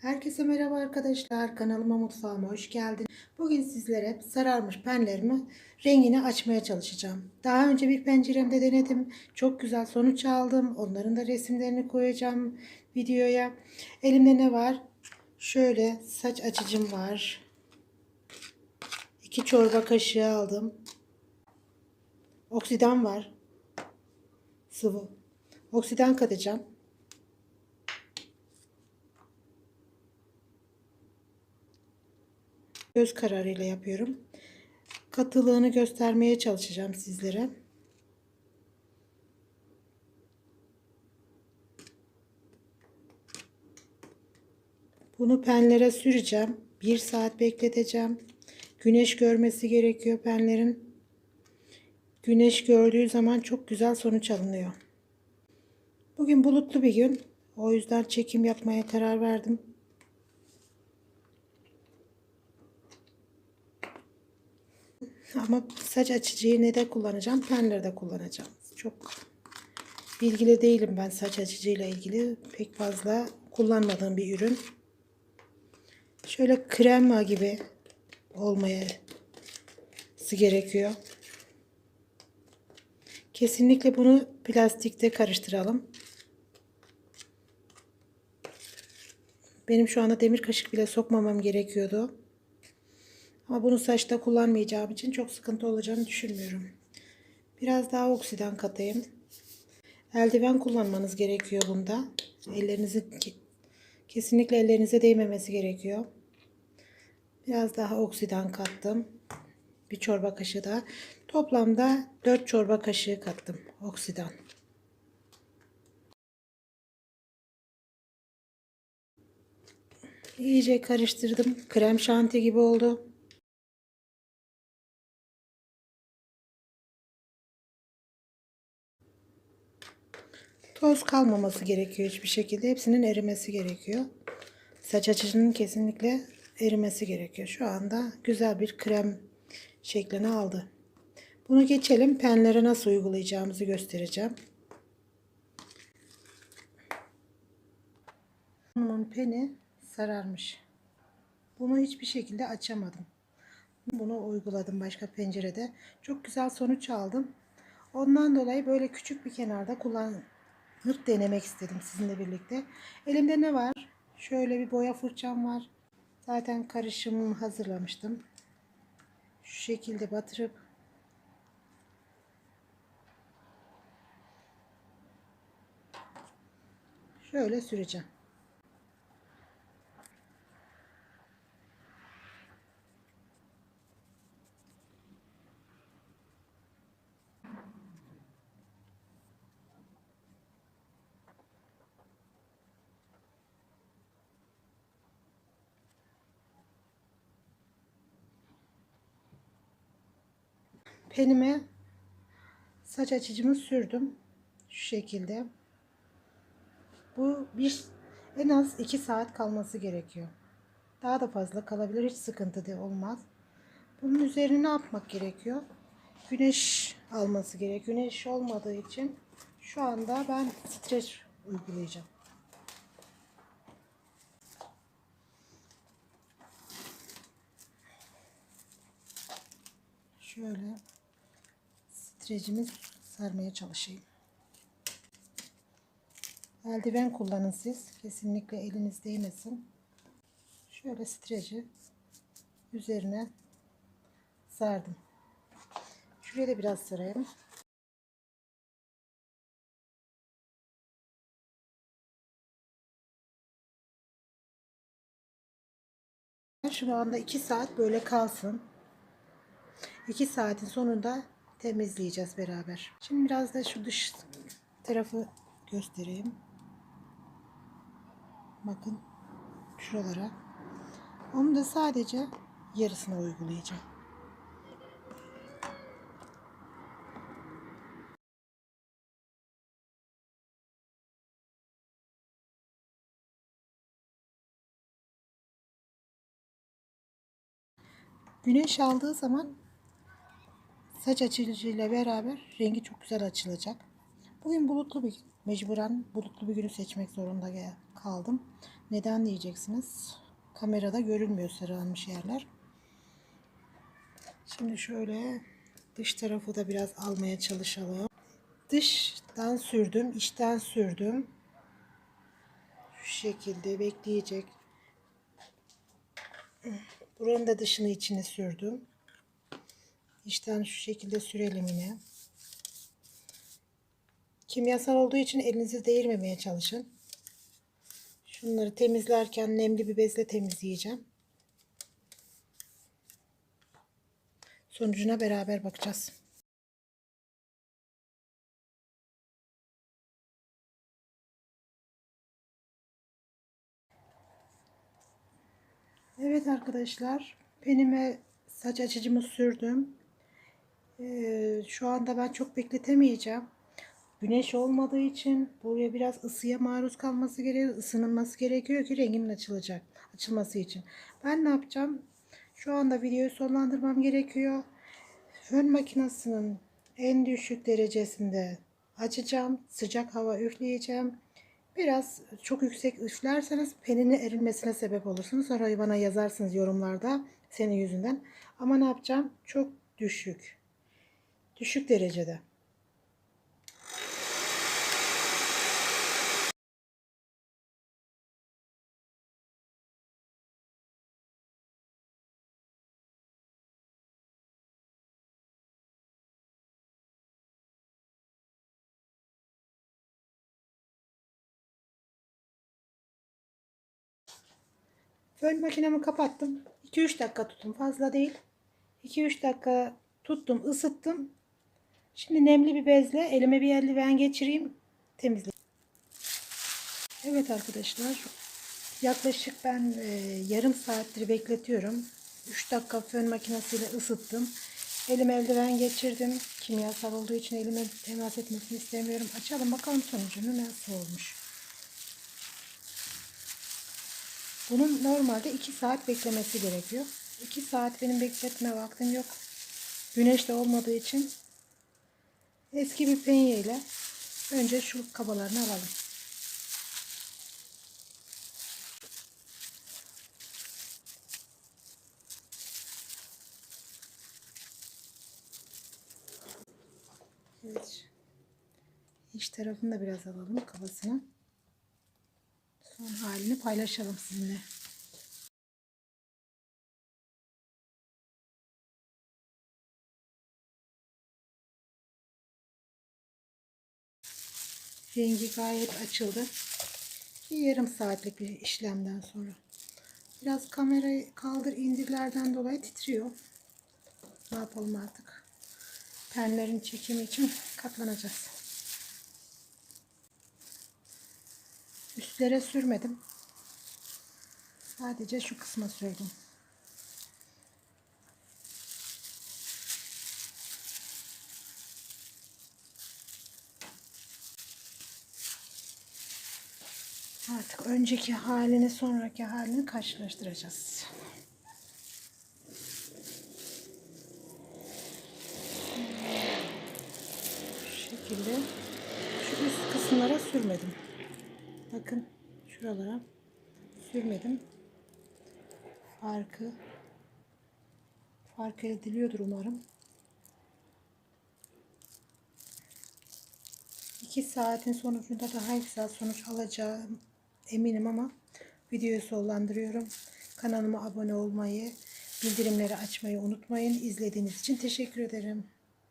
Herkese merhaba arkadaşlar. Kanalıma mutfağıma hoş geldin. Bugün sizlere sararmış penlerimi rengini açmaya çalışacağım. Daha önce bir penceremde denedim. Çok güzel sonuç aldım. Onların da resimlerini koyacağım videoya. Elimde ne var? Şöyle saç açıcım var. 2 çorba kaşığı aldım. Oksidan var. Sıvı. Oksidan katacağım. Göz kararıyla yapıyorum. Katılığını göstermeye çalışacağım sizlere. Bunu penlere süreceğim. Bir saat bekleteceğim. Güneş görmesi gerekiyor penlerin. Güneş gördüğü zaman çok güzel sonuç alınıyor. Bugün bulutlu bir gün. O yüzden çekim yapmaya karar verdim. Ama saç açıcıyı ne de kullanacağım, penlerde kullanacağım. Çok bilgili değilim ben saç açıcıyla ilgili. Pek fazla kullanmadığım bir ürün. Şöyle krema gibi olması gerekiyor. Kesinlikle bunu plastikte karıştıralım. Benim şu anda demir kaşık bile sokmamam gerekiyordu. Ama bunu saçta kullanmayacağım için çok sıkıntı olacağını düşünmüyorum. Biraz daha oksidan katayım. Eldiven kullanmanız gerekiyor bunda. Ellerinizi kesinlikle ellerinize değmemesi gerekiyor. Biraz daha oksidan kattım. Bir çorba kaşığı da. Toplamda 4 çorba kaşığı kattım oksidan. İyice karıştırdım. Krem şanti gibi oldu. Toz kalmaması gerekiyor hiçbir şekilde. Hepsinin erimesi gerekiyor. Saç açıcının kesinlikle erimesi gerekiyor. Şu anda güzel bir krem şeklini aldı. Bunu geçelim. Penlere nasıl uygulayacağımızı göstereceğim. Bunun peni sararmış. Bunu hiçbir şekilde açamadım. Bunu uyguladım başka pencerede. Çok güzel sonuç aldım. Ondan dolayı böyle küçük bir kenarda kullan hırt denemek istedim sizinle birlikte. Elimde ne var? Şöyle bir boya fırçam var. Zaten karışımımı hazırlamıştım. Şu şekilde batırıp şöyle süreceğim. Penime saç açıcımı sürdüm. Şu şekilde. Bu bir en az 2 saat kalması gerekiyor. Daha da fazla kalabilir. Hiç sıkıntı da olmaz. Bunun üzerine ne yapmak gerekiyor? Güneş alması gerekiyor. Güneş olmadığı için şu anda ben streç uygulayacağım. Şöyle streçimi sarmaya çalışayım. Eldiven kullanın siz. Kesinlikle eliniz değmesin. Şöyle streci üzerine sardım. Şuraya da biraz sarayım. Şu anda 2 saat böyle kalsın. 2 saatin sonunda temizleyeceğiz beraber. Şimdi biraz da şu dış tarafı göstereyim. Bakın şuralara. Onu da sadece yarısına uygulayacağım. Güneş aldığı zaman saç açıcıyla beraber rengi çok güzel açılacak. Bugün bulutlu bir mecburen bulutlu bir günü seçmek zorunda kaldım. Neden diyeceksiniz? Kamerada görülmüyor sarılmış yerler. Şimdi şöyle dış tarafı da biraz almaya çalışalım. Dıştan sürdüm, içten sürdüm. Şu şekilde bekleyecek. Buranın da dışını içine sürdüm. İçten şu şekilde sürelim yine. Kimyasal olduğu için elinizi değirmemeye çalışın. Şunları temizlerken nemli bir bezle temizleyeceğim. Sonucuna beraber bakacağız. Evet arkadaşlar, penime saç açıcımı sürdüm. Ee, şu anda ben çok bekletemeyeceğim. Güneş olmadığı için buraya biraz ısıya maruz kalması gerekiyor, ısınılması gerekiyor ki renginin açılacak, açılması için. Ben ne yapacağım? Şu anda videoyu sonlandırmam gerekiyor. Fön makinesinin en düşük derecesinde açacağım. Sıcak hava üfleyeceğim. Biraz çok yüksek üflerseniz peninin erilmesine sebep olursunuz. Sonra bana yazarsınız yorumlarda senin yüzünden. Ama ne yapacağım? Çok düşük. Düşük derecede. Fön makinemi kapattım. 2-3 dakika tuttum. Fazla değil. 2-3 dakika tuttum, ısıttım. Şimdi nemli bir bezle elime bir eldiven geçireyim. Temizleyeyim. Evet arkadaşlar. Yaklaşık ben e, yarım saattir bekletiyorum. 3 dakika fön makinesiyle ısıttım. Elime eldiven geçirdim. Kimyasal olduğu için elime temas etmesini istemiyorum. Açalım bakalım sonucunu nasıl olmuş. Bunun normalde 2 saat beklemesi gerekiyor. 2 saat benim bekletme vaktim yok. Güneş de olmadığı için eski bir penye ile önce şu kabalarını alalım. Evet. İç tarafını da biraz alalım kabasını. Son halini paylaşalım sizinle. Rengi gayet açıldı. Bir yarım saatlik bir işlemden sonra. Biraz kamerayı kaldır indirlerden dolayı titriyor. Ne yapalım artık. Penlerin çekimi için katlanacağız. Üstlere sürmedim. Sadece şu kısma sürdüm. Artık önceki halini sonraki halini karşılaştıracağız. Şu şekilde şu üst kısımlara sürmedim. Bakın şuralara sürmedim. Farkı fark ediliyordur umarım. 2 saatin sonucunda daha güzel sonuç alacağım eminim ama videoyu sonlandırıyorum. Kanalıma abone olmayı, bildirimleri açmayı unutmayın. İzlediğiniz için teşekkür ederim.